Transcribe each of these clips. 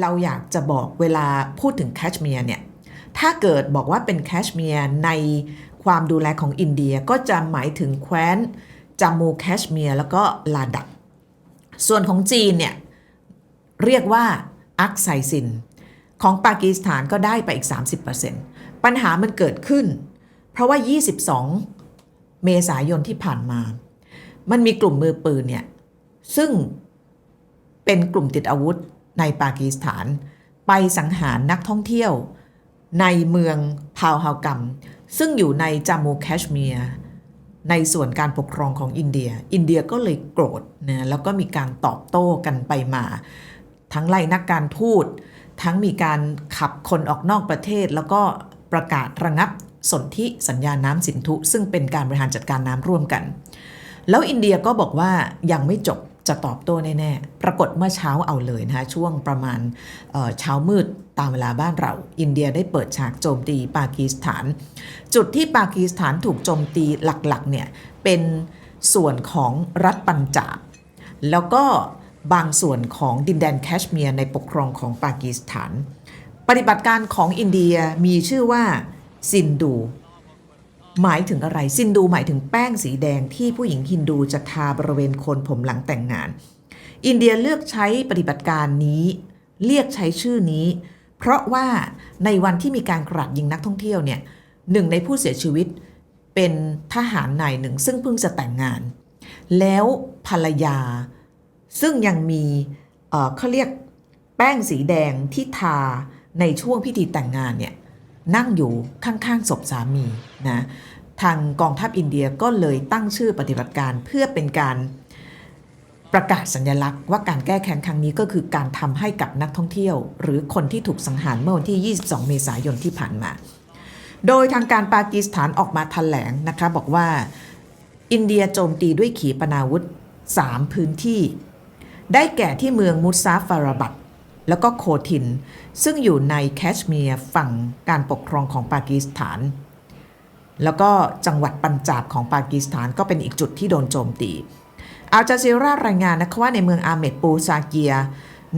เราอยากจะบอกเวลาพูดถึงแคชเมียร์เนี่ย ถ้าเกิดบอกว่าเป็นแคชเมียร์ในความดูแลของอินเดียก็จะหมายถึงแคว้นจามูแคชเมียร์แล้วก็ลาดัก ส่วนของจีนเนี่ย เรียกว่าอักไซซิน ของปากีสถานก็ได้ไปอีก 30%ปัญหามันเกิดขึ้น เพราะว่า 22 เมษายนที่ผ่านมา มันมีกลุ่มมือปืนเนี่ย ซึ่งเป็นกลุ่มติดอาวุธ ในปากีสถาน ไปสังหารนักท่องเที่ยว ในเมืองพาวฮาวกัม ซึ่งอยู่ในจามูแคชเมียร์ในส่วนการปกครองของอินเดีย อินเดียก็เลยโกรธนะแล้วก็มีการตอบโต้กันไปมา ทั้งไล่นักการทูตทั้งมีการขับคนออกนอกประเทศ แล้วก็ประกาศระงับสนธิสัญญาน้ำสินธุ ซึ่งเป็นการบริหารจัดการน้ำร่วมกัน แล้วอินเดียก็บอกว่ายังไม่จบ จะตอบโต้แน่ๆ ปรากฏเมื่อเช้าเอาเลยนะคะช่วงประมาณเช้ามืดตามเวลาบ้านเรา อินเดียได้เปิดฉากโจมตีปากีสถาน จุดที่ปากีสถานถูกโจมตีหลักๆเนี่ยเป็นส่วนของรัฐปัญจาบ แล้วก็บางส่วนของดินแดนแคชเมียร์ในปกครองของปากีสถาน ปฏิบัติการของอินเดียมีชื่อว่าซินดู หมายถึงอะไร ซินดูหมายถึงแป้งสีแดงที่ผู้หญิงฮินดูจะทาบริเวณโคนผมหลังแต่งงาน อินเดียเลือกใช้ปฏิบัติการนี้ เรียกใช้ชื่อนี้ เพราะว่าในวันที่มีการกราดยิงนักท่องเที่ยวเนี่ยหนึ่งในผู้เสียชีวิตเป็นทหารนายหนึ่งซึ่งเพิ่งจะแต่งงาน แล้วภรรยา ซึ่งยังมีเอ่อเขาเรียกแป้งสีแดงที่ทาในช่วงพิธีแต่งงานเนี่ย นั่งอยู่ข้างๆศพสามีนะทางกองทัพอินเดียก็เลยตั้งชื่อปฏิบัติการเพื่อเป็นการประกาศสัญลักษณ์ว่าการแก้แค้นครั้งนี้ก็คือการทำให้กับนักท่องเที่ยว หรือคนที่ถูกสังหารเมื่อวันที่ 22 เมษายนที่ผ่านมา โดยทางการปากีสถานออกมาแถลงนะคะบอกว่าอินเดียโจมตีด้วยขีปนาวุธ 3 พื้นที่ ได้แก่ที่เมืองมุซาฟาราบัด แล้วก็โคทิน ซึ่งอยู่ในแคชเมียร์ฝั่งการปกครองของปากีสถาน แล้วก็จังหวัดปัญจาบของปากีสถานก็เป็นอีกจุดที่โดนโจมตีอาจาซีรารายงานนะคะว่าในเมืองอาเมดปูซาเกีย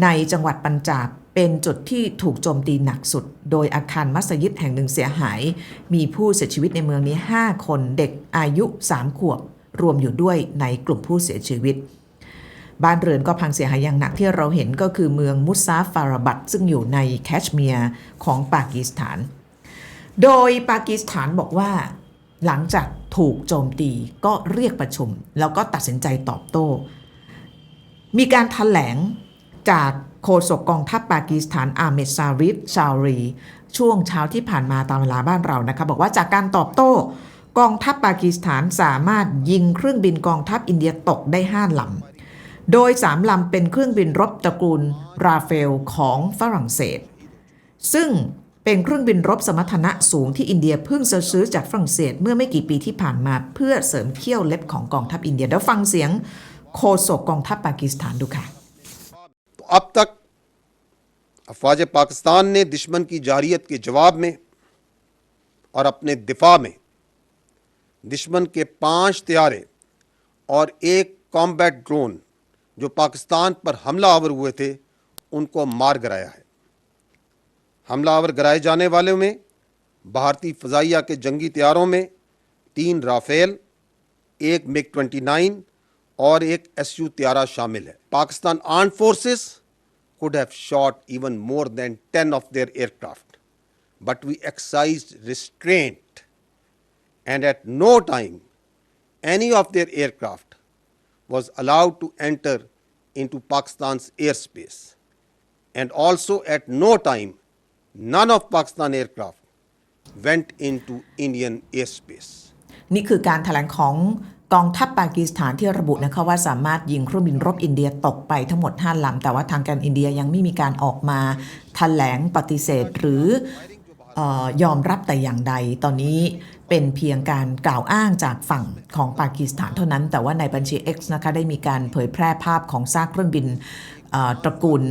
ในจังหวัดปัญจาบเป็นจุดที่ถูกโจมตีหนักสุด โดยอาคารมัสยิดแห่งหนึ่งเสียหาย มีผู้เสียชีวิตในเมืองนี้ 5 คนเด็กอายุ 3 ขวบ รวมอยู่ด้วยในกลุ่มผู้เสียชีวิต บ้านเรือนก็พังเสียหายอย่างหนักที่เราเห็นก็คือเมืองมุซาฟาราบัดซึ่งอยู่ในแคชเมียร์ของปากีสถาน โดยปากีสถานบอกว่า หลังจากถูกโจมตีก็เรียกประชุม แล้วก็ตัดสินใจตอบโต้ มีการถแถลงจากโฆษกกองทัพปากีสถานอาเมดซาริฟชารี ช่วงเช้าที่ผ่านมาตามเวลาบ้านเรานะคะบอกว่าจากการตอบโต้ กองทัพปากีสถานสามารถยิงเครื่องบินกองทัพอินเดียตกได้5ลำ โดย 3 ลำเป็นเครื่องบินรบตระกูลราเฟลของฝรั่งเศส ซึ่งเป็นเครื่องบินรบสมรรถนะสูงที่อินเดียเพิ่งจะซื้อจากฝรั่งเศสเมื่อไม่กี่ปีที่ผ่านมาเพื่อเสริมเขี้ยวเล็บของกองทัพอินเดียเดี๋ยวฟังเสียงโฆษกกองทัพปากีสถานดูค่ะ तो अब तक अफवाज पाकिस्तान ने दुश्मन की जारियत के जवाब में और अपने दिफा में दुश्मन के पांच त्यारे और एक कॉम्बैट ड्रोन जो पाकिस्तान पर हमलावर हुए थे, उनको मार गिराया है। हमलावर गिराए जाने वाले में, भारतीय फजाइया के जंगी तैयारों में तीन राफेल, एक मिग 29 और एक एस यू तैयारा शामिल है। Pakistan armed forces could have shot even more than ten of their aircraft but we excise restraint and at no time any of their aircraft was allowed to enter into Pakistan's airspace and also at no time none of Pakistan aircraft went into Indian airspace. นี่คือการถแถลงของกองทัพปากีสถานที่ระบุนะคะว่าสามารถยิงเครื่องบินรบอินเดียตกไปทั้งหมด 5ลำแต่ว่าทางการอินเดียยังไม่มีการออกมาถแถลงปฏิเสธหรือออยอมรับแต่อย่างใดตอนนี้ เป็นเพียงการกล่าวอ้างจากฝั่งของปากีสถานเท่านั้น แต่ว่าในบัญชี X นะคะได้มีการเผยแพร่ภาพของซากเครื่องบินตระกูล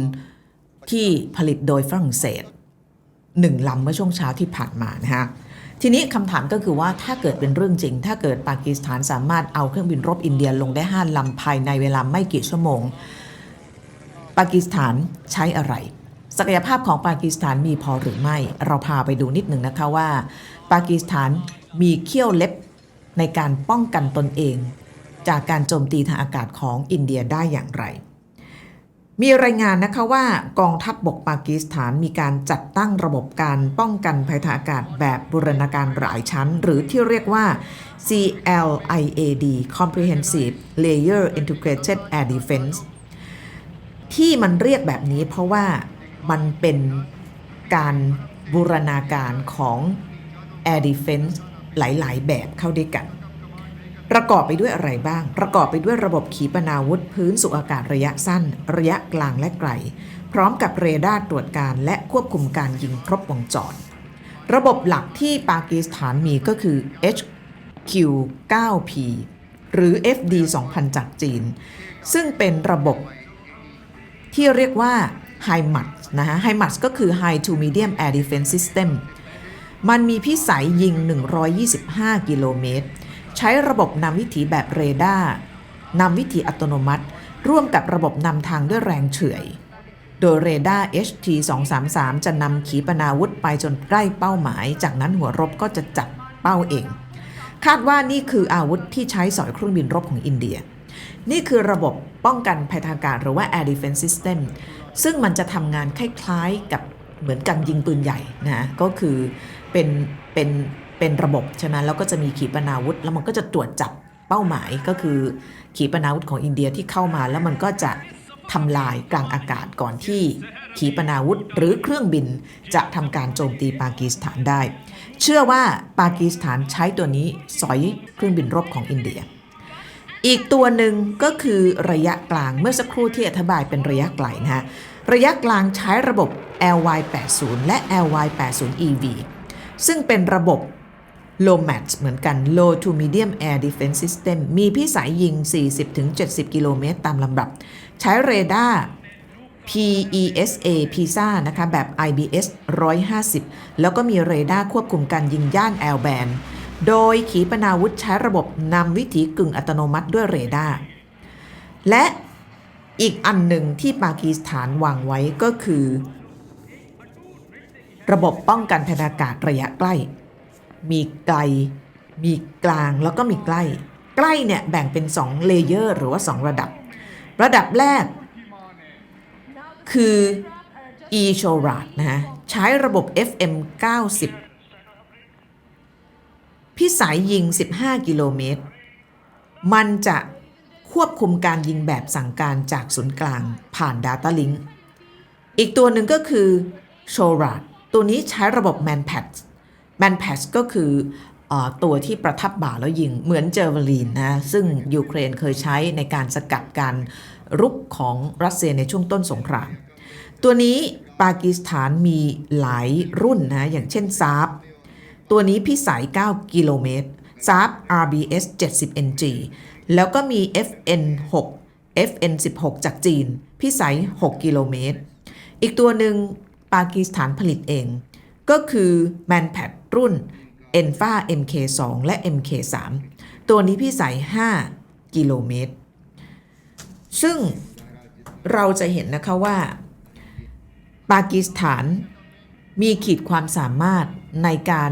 ที่ผลิตโดยฝรั่งเศสหนึ่งลำเมื่อช่วงเช้าที่ผ่านมานะฮะทีนี้คำถามก็คือว่าถ้าเกิดเป็นเรื่องจริง ถ้าเกิดปากีสถานสามารถเอาเครื่องบินรบอินเดียลงได้5ลำภายในเวลาไม่กี่ชั่วโมง ปากีสถานใช้อะไร ศักยภาพของปากีสถานมีพอหรือไม่ เราพาไปดูนิดหนึ่งนะคะว่า ปากีสถาน มีเขี้ยวเล็บในการป้องกันตนเอง จากการโจมตีทางอากาศของอินเดียได้อย่างไร มีรายงานนะคะว่ากองทัพบบกปากีสถานมีการจัดตั้งระบบการป้องกันภัยทางอากาศแบบบูรณาการหลายชั้น หรือที่เรียกว่า CLIAD Comprehensive Layer Integrated Air Defense ที่มันเรียกแบบนี้เพราะว่ามันเป็นการบูรณาการของ Air Defense หลายๆ แบบเข้าด้วยกัน ประกอบไปด้วยอะไรบ้าง ประกอบไปด้วยระบบขีปนาวุธพื้นสู่อากาศระยะสั้น ระยะกลางและไกล พร้อมกับเรดาร์ตรวจการและควบคุมการยิงครบวงจร ระบบหลักที่ปากีสถานมีก็คือ HQ-9P หรือ FD-2000 จากจีน ซึ่งเป็นระบบที่เรียกว่า HIMARS นะฮะ HIMARS ก็คือ High to Medium Air Defense System มันมีพิสัยยิง 125 กิโลเมตร ใช้ระบบนำวิถีแบบเรดาร์นำวิถีอัตโนมัติ ร่วมกับระบบนำทางด้วยแรงเฉื่อย โดยเรดาร์ HT233 จะนำขีปนาวุธไปจนใกล้เป้าหมาย จากนั้นหัวรบก็จะจับเป้าเอง คาดว่านี่คืออาวุธที่ใช้สอยเครื่องบินรบของอินเดีย นี่คือระบบป้องกันภัยทางกาศหรือว่า Air Defense System ซึ่งมันจะทำงานคล้ายๆกับเหมือนกันยิงปืนใหญ่นะก็คือ เป็นเป็นเป็นระบบใช่ไหมแล้วก็จะมีขีปนาวุธ แล้วมันก็จะตรวจจับเป้าหมายก็คือขีปนาวุธของอินเดียที่เข้ามาแล้วมันก็จะทำลายกลางอากาศก่อนที่ขีปนาวุธหรือเครื่องบินจะทำการโจมตีปากีสถานได้ เชื่อว่าปากีสถานใช้ตัวนี้สอยเครื่องบินรบของอินเดีย อีกตัวหนึ่งก็คือระยะกลางเมื่อสักครู่ที่อธิบายเป็นระยะไกลนะฮะระยะกลางใช้ระบบ LY80 และ LY80EV ซึ่งเป็นระบบ Low Match เหมือนกัน Low to Medium Air Defense System มีพิสัยยิง 40-70 กิโลเมตรตามลำดับ ใช้เรดาร์ PESA PISA นะคะ แบบ IBS 150 แล้วก็มีเรดาร์ควบคุมการยิงย่าน L band โดยขีปนาวุธใช้ระบบนำวิถีกึ่งอัตโนมัติด้วยเรดาร์ และอีกอันหนึ่งที่ปากีสถานวางไว้ก็คือ ระบบป้องกันภัยอากาศระยะใกล้ มีไกล มีกลางแล้วก็มีใกล้ ใกล้เนี่ยแบ่งเป็น 2 เลเยอร์หรือว่า 2 ระดับ ระดับแรก คือ e s h o r a d นะฮะ ใช้ระบบ FM 90 พิสัยยิง 15 กิโลเมตร มันจะควบคุมการยิงแบบสั่งการจากศูนย์กลางผ่าน Data Link อีกตัวหนึ่งก็คือ s h o r a d ตัวนี้ใช้ระบบ Manpad Manpad ก็คือเออตัวที่ประทับบ่าแล้วยิงเหมือนเจอร์วลีนนะซึ่งยูเครนเคยใช้ในการสกัดการรุกของรัสเซียในช่วงต้นสงคราม ตัวนี้ปากีสถานมีหลายรุ่นนะอย่างเช่นซาบตัวนี้พิสัย 9 กิโลเมตรซาบ RBS 70 NG แล้วก็มี FN 6 FN 16 จากจีน พิสัย 6 กิโลเมตร อีกตัวหนึ่ง ปากีสถานผลิตเอง ก็คือ Manpad รุ่น Enfa MK2 และ MK3 ตัวนี้พิสัย5กิโลเมตร ซึ่งเราจะเห็นนะคะว่า ปากีสถานมีขีดความสามารถในการ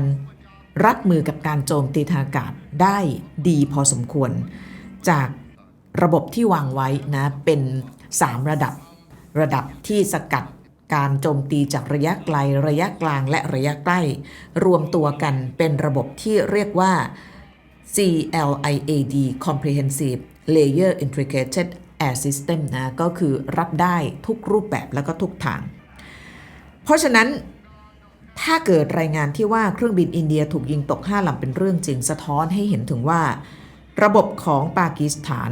รับมือกับการโจมตีทางอากาศได้ดีพอสมควร จากระบบที่วางไว้นะ เป็น 3 ระดับ ระดับที่สกัด การโจมตีจากระยะไกล ระยะกลางและระยะใกล้ รวมตัวกันเป็นระบบที่เรียกว่า CLIAD Comprehensive Layer Integrated Air System นะก็คือรับได้ทุกรูปแบบแล้วก็ทุกทาง เพราะฉะนั้นถ้าเกิดรายงานที่ว่าเครื่องบินอินเดียถูกยิงตก 5ลำเป็นเรื่องจริงสะท้อนให้เห็นถึงว่า ระบบของปากีสถาน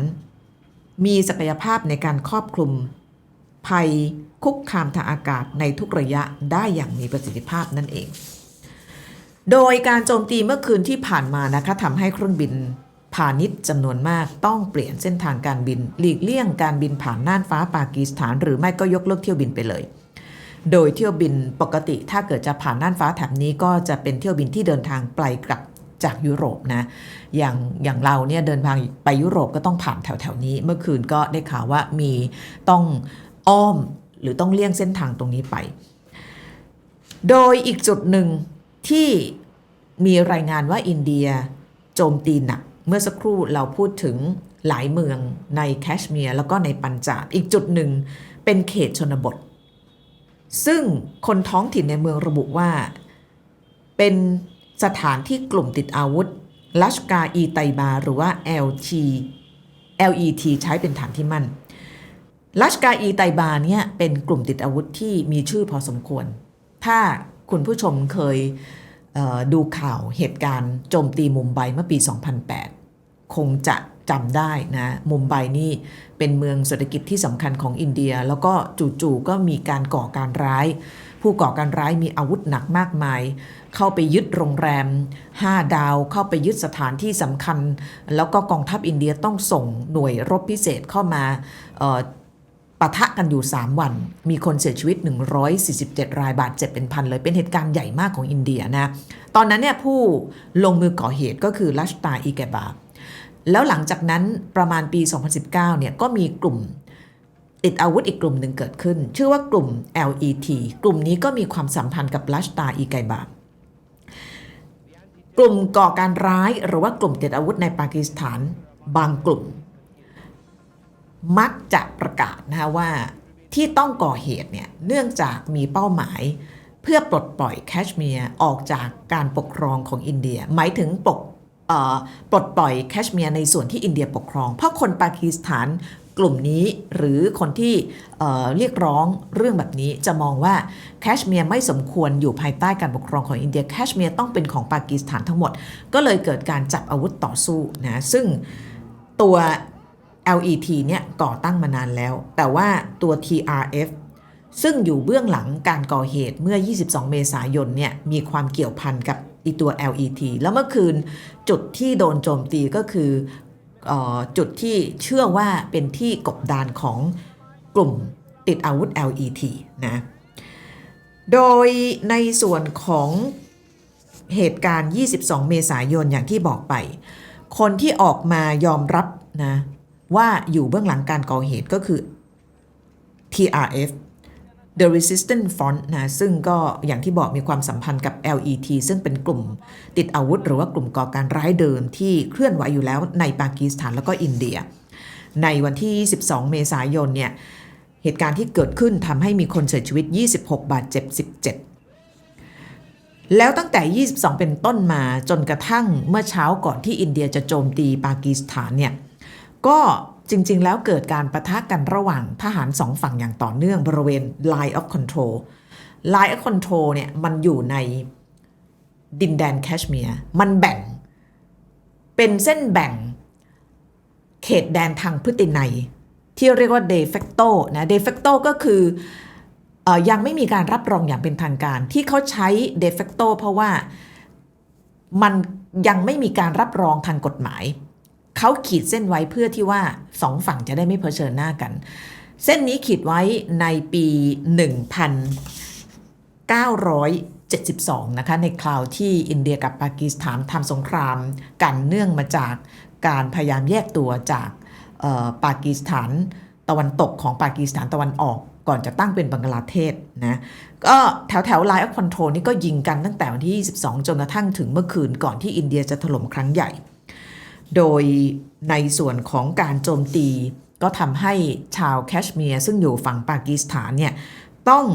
มีศักยภาพในการครอบคลุม ภัยคุกคามทางอากาศในทุกระยะได้อย่างมีประสิทธิภาพนั่นเอง โดยการโจมตีเมื่อคืนที่ผ่านมานะคะทำให้เครื่องบินพาณิชย์จำนวนมากต้องเปลี่ยนเส้นทางการบิน หลีกเลี่ยงการบินผ่านน่านฟ้าปากีสถาน หรือไม่ก็ยกเลิกเที่ยวบินไปเลย โดยเที่ยวบินปกติถ้าเกิดจะผ่านน่านฟ้าแถบนี้ก็จะเป็นเที่ยวบินที่เดินทางไกลกลับจากยุโรปนะอย่างอย่างเราเนี่ยเดินทางไปยุโรปก็ต้องผ่านแถวๆนี้ เมื่อคืนก็ได้ข่าวว่ามีต้อง อ้อมหรือต้องเลี่ยงเส้นทางตรงนี้ไป โดยอีกจุดหนึ่งที่มีรายงานว่าอินเดียโจมตีหนัก เมื่อสักครู่เราพูดถึงหลายเมืองในแคชเมียร์แล้วก็ในปัญจาบอีกจุดหนึ่งเป็นเขตชนบท ซึ่งคนท้องถิ่นในเมืองระบุว่า เป็นสถานที่กลุ่มติดอาวุธลัชกาอีไตบา หรือว่า LT LET ใช้เป็นฐานที่มั่น ลัชกาอีไตบาเนี่ยเป็นกลุ่มติดอาวุธที่มีชื่อพอสมควร ถ้าคุณผู้ชมเคยเดูข่าวเหตุการณ์โจมตีมุมไบเมื่อปี 2008 คงจะจำได้นะมุมไบนี่เป็นเมืองเศรษฐกิจที่สำคัญของอินเดีย แล้วก็จู่ๆก็มีการก่อการร้าย ผู้ก่อการร้ายมีอาวุธหนักมากมาย เข้าไปยึดโรงแรม 5 ดาวเข้าไปยึดสถานที่สำคัญ แล้วก็กองทัพอินเดียต้องส่งหน่วยรบพิเศษเข้ามา ปะทะกันอยู่ 3 วัน มีคนเสียชีวิต 147 รายบาดเจ็บเป็นพันเลย เป็นเหตุการณ์ใหญ่มากของอินเดียนะ ตอนนั้นเนี่ยผู้ลงมือก่อเหตุก็คือลัชตาอีแกบา แล้วหลังจากนั้นประมาณปี 2019 เนี่ยก็มีกลุ่มติดอาวุธอีกกลุ่มหนึ่งเกิดขึ้น ชื่อว่ากลุ่ม LET กลุ่มนี้ก็มีความสัมพันธ์กับลัชตาอีไกบากลุ่มก่อการร้ายหรือว่ากลุ่มติดอาวุธในปากีสถาน บางกลุ่ม มักจะประกาศนะคะว่าที่ต้องก่อเหตุเนี่ยเนื่องจากมีเป้าหมาย เพื่อปลดปล่อยแคชเมียร์ออกจากการปกครองของอินเดีย หมายถึงปกปลดปล่อยแคชเมียร์ในส่วนที่อินเดียปกครอง เพราะคนปากีสถานกลุ่มนี้หรือคนที่เเรียกร้องเรื่องแบบนี้จะมองว่าแคชเมียร์ไม่สมควรอยู่ภายใต้การปกครองของอินเดียแคชเมียร์ต้องเป็นของปากีสถานทั้งหมด ก็เลยเกิดการจับอาวุธต่อสู้นะซึ่งตัว LET เนี่ยก่อตั้งมานานแล้ว แต่ว่าตัว TRF ซึ่งอยู่เบื้องหลังการก่อเหตุเมื่อ 22 เมษายนเนี่ยมีความเกี่ยวพันกับอีตัว LET แล้วเมื่อคืนจุดที่โดนโจมตีก็คือออจุดที่เชื่อว่าเป็นที่กบดานของกลุ่มติดอาวุธ LET นะ โดยในส่วนของเหตุการณ์ 22 เมษายนอย่างที่บอกไป คนที่ออกมายอมรับนะ ว่าอยู่เบื้องหลังการก่อเหตุก็คือ TRF The Resistance Front นะซึ่งก็อย่างที่บอกมีความสัมพันธ์กับ LET ซึ่งเป็นกลุ่มติดอาวุธ หรือว่ากลุ่มก่อการร้ายเดิมที่เคลื่อนไหวอยู่แล้วในปากีสถานแล้วก็อินเดีย ในวันที่22เมษายนเนี่ยเหตุการณ์ที่เกิดขึ้นทำให้มีคนเสียชีวิต 26 บาดเจ็บ 17 แล้วตั้งแต่ 22 เป็นต้นมาจนกระทั่งเมื่อเช้าก่อนที่อินเดียจะโจมตีปากีสถานเนี่ย ก็จริง ๆ แล้วเกิดการประทะกันระหว่างทหารสองฝั่งอย่างต่อเนื่องบริเวณ Line of Control Line of Control เนี่ยมันอยู่ในดินแดนแคชเมียร์มันแบ่ง เป็นเส้นแบ่ง เขตแดนทางพฤตินัย ที่เรียกว่า de facto นะ de facto ก็คือออยังไม่มีการรับรองอย่างเป็นทางการ ที่เขาใช้ de facto เพราะว่ามันยังไม่มีการรับรองทางกฎหมาย เขาขีดเส้นไว้เพื่อที่ว่าสองฝั่งจะได้ไม่เผชิญหน้ากัน เส้นนี้ขีดไว้ในปี 1972 นะคะ ในคราวที่อินเดียกับปากีสถานทำสงคราม กันเนื่องมาจากการพยายามแยกตัวจากปากีสถานตะวันตกของปากีสถานตะวันออกก่อนจะตั้งเป็นบังกลาเทศนะก็แถวแถวไลน์ออฟคอนโทรนี่ก็ยิงกันตั้งแต่วันที่ 22 จนกระทั่งถึงเมื่อคืนก่อนที่อินเดียจะถล่มครั้งใหญ่ โดยในส่วนของการโจมตี ก็ทำให้ชาวแคชเมียร์ซึ่งอยู่ฝั่งปากีสถานเนี่ยต้อง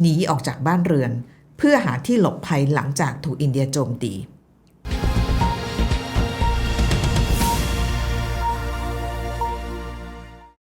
หนีออกจากบ้านเรือน เพื่อหาที่หลบภัยหลังจากถูกอินเดียโจมตี